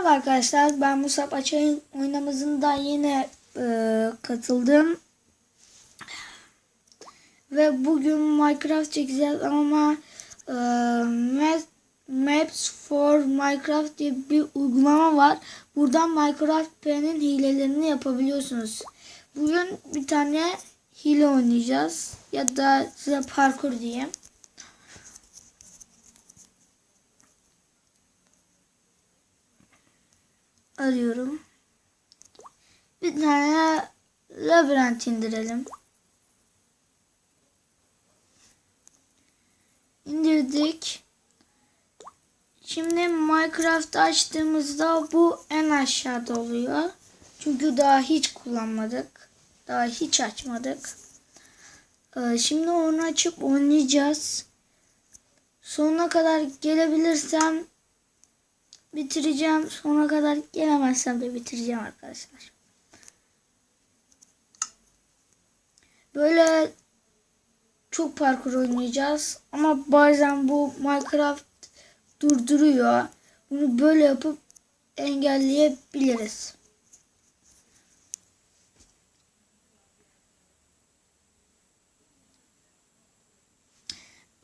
Merhaba arkadaşlar ben Musab Açay'ın oynamamızında yine e, katıldım. Ve bugün Minecraft çekeceğiz ama e, Maps for Minecraft diye bir uygulama var. Buradan Minecraft P'nin hilelerini yapabiliyorsunuz. Bugün bir tane hile oynayacağız. Ya da size parkur diyeyim. Arıyorum. Bir tane labirent indirelim. İndirdik. Şimdi Minecraft açtığımızda bu en aşağıda oluyor. Çünkü daha hiç kullanmadık. Daha hiç açmadık. Ee, Şimdi onu açıp oynayacağız. Sonuna kadar gelebilirsem bitireceğim. Sona kadar gelemezsem de bitireceğim arkadaşlar. Böyle çok parkur oynayacağız. Ama bazen bu Minecraft durduruyor. Bunu böyle yapıp engelleyebiliriz.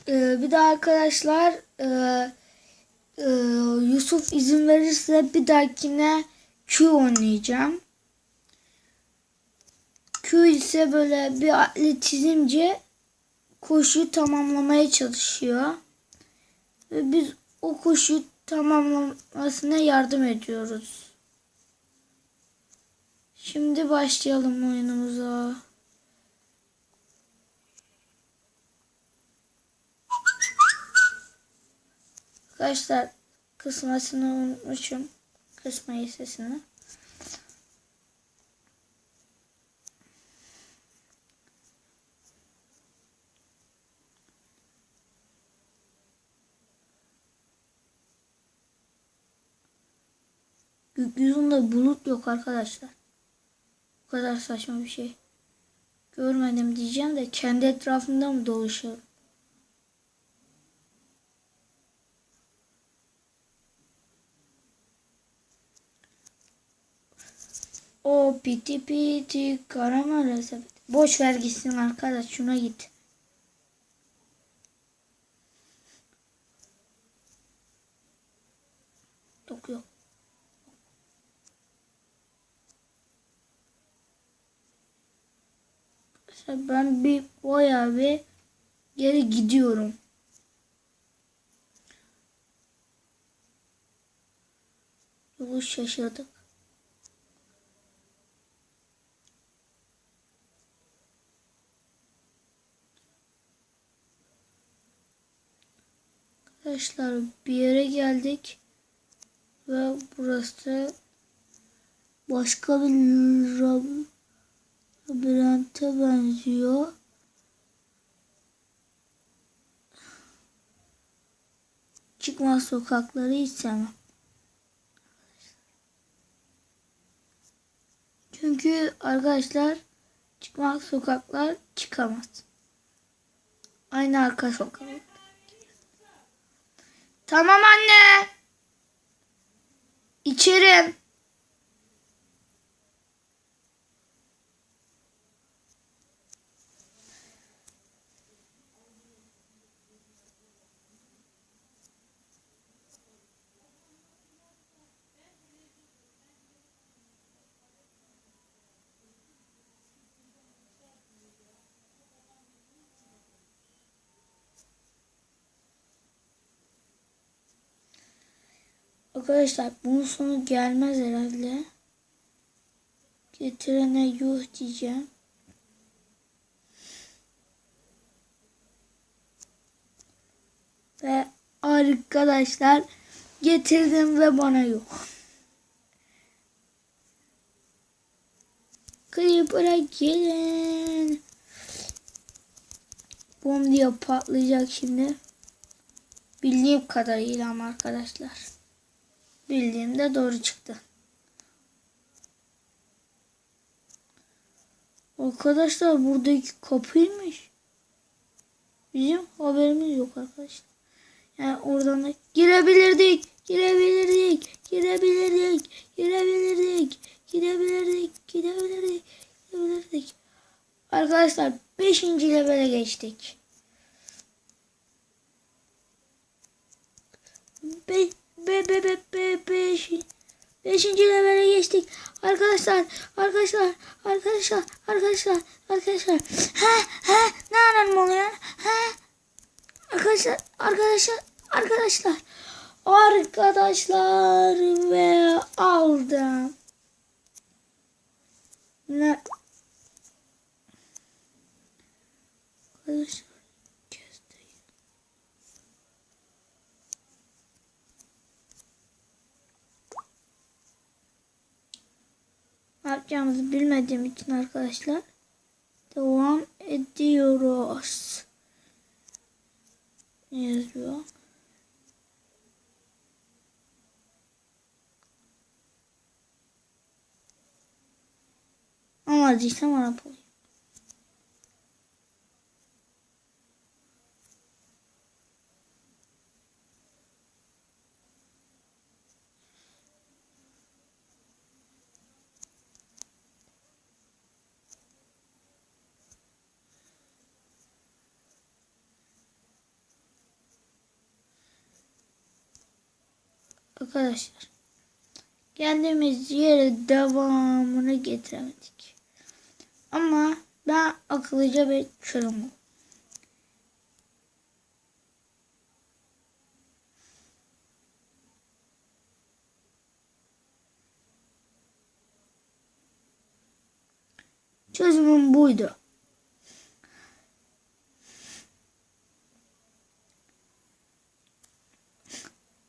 Ee, bir de arkadaşlar e, ee, Yusuf izin verirse bir dahakine Q oynayacağım. Q ise böyle bir atletizmci koşuyu tamamlamaya çalışıyor. Ve biz o koşuyu tamamlamasına yardım ediyoruz. Şimdi başlayalım oyunumuza. Arkadaşlar kısmasını unutmuşum. Kısmayı sesini. Gökyüzünde bulut yok arkadaşlar. Bu kadar saçma bir şey. Görmedim diyeceğim de kendi etrafında mı dolaşıyorum? O piti piti karamel sepeti. Boş ver gitsin arkadaş şuna git. Yok yok. Ben bir bayağı bir geri gidiyorum. Yolu şaşırdık. Arkadaşlar bir yere geldik. Ve burası başka bir lab- labirente benziyor. Çıkmaz sokakları hiç. Çünkü arkadaşlar çıkmaz sokaklar çıkamaz. Aynı arka sokak. Tamam anne. İçerim. Arkadaşlar bunun sonu gelmez herhalde. Getirene yuh diyeceğim. Ve arkadaşlar getirdim ve bana yuh. Creeper'a gelin. Bom diye patlayacak şimdi. Bildiğim kadarıyla ama Bildiğim de doğru çıktı. Arkadaşlar buradaki kapıymış. Bizim haberimiz yok arkadaşlar. Yani oradan da girebilirdik, girebilirdik, girebilirdik, girebilirdik, girebilirdik, girebilirdik, girebilirdik. Arkadaşlar 5. levele geçtik. 5 be be be be beş. Beşinci levele geçtik. Arkadaşlar, arkadaşlar, arkadaşlar, arkadaşlar, arkadaşlar. He he ne anlam oluyor? He. Arkadaşlar, arkadaşlar, arkadaşlar. Arkadaşlar ve aldım. Ne? Arkadaşlar. göstereyim. Ne yapacağımızı bilmediğim için arkadaşlar devam ediyoruz. Ne yazıyor? Anladıysam Arap olayım. Arkadaşlar geldiğimiz yere devamını getiremedik. Ama ben akıllıca bir çözüm. Çözümüm buydu.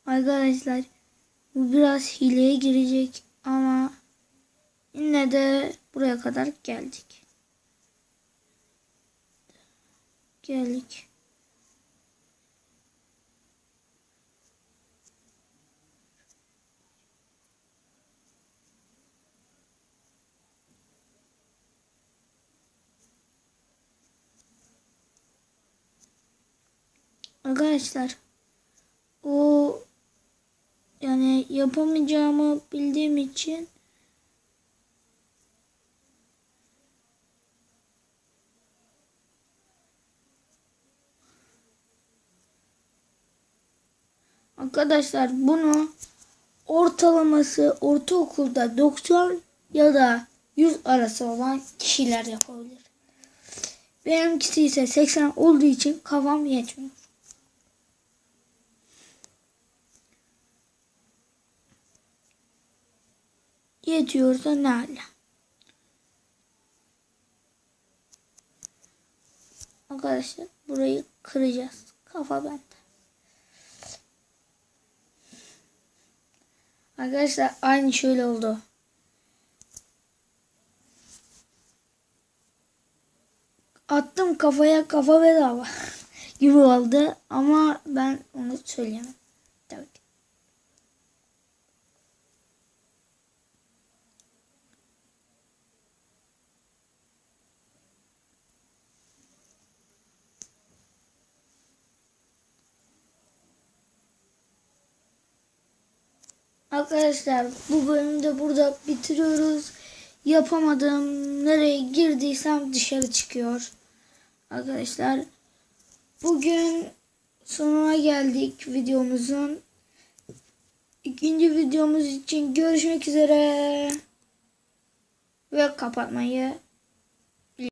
Arkadaşlar bu biraz hileye girecek ama yine de buraya kadar geldik. Geldik. Arkadaşlar o yapamayacağımı bildiğim için Arkadaşlar bunu ortalaması ortaokulda 90 ya da 100 arası olan kişiler yapabilir. Benimkisi ise 80 olduğu için kafam yetmiyor. Yetiyorsa ne hala. Arkadaşlar burayı kıracağız. Kafa bende. Arkadaşlar aynı şöyle oldu. Attım kafaya kafa bedava gibi oldu ama ben onu söyleyemem. Arkadaşlar bu bölümde burada bitiriyoruz. Yapamadım. Nereye girdiysem dışarı çıkıyor. Arkadaşlar bugün sonuna geldik videomuzun. İkinci videomuz için görüşmek üzere. Ve kapatmayı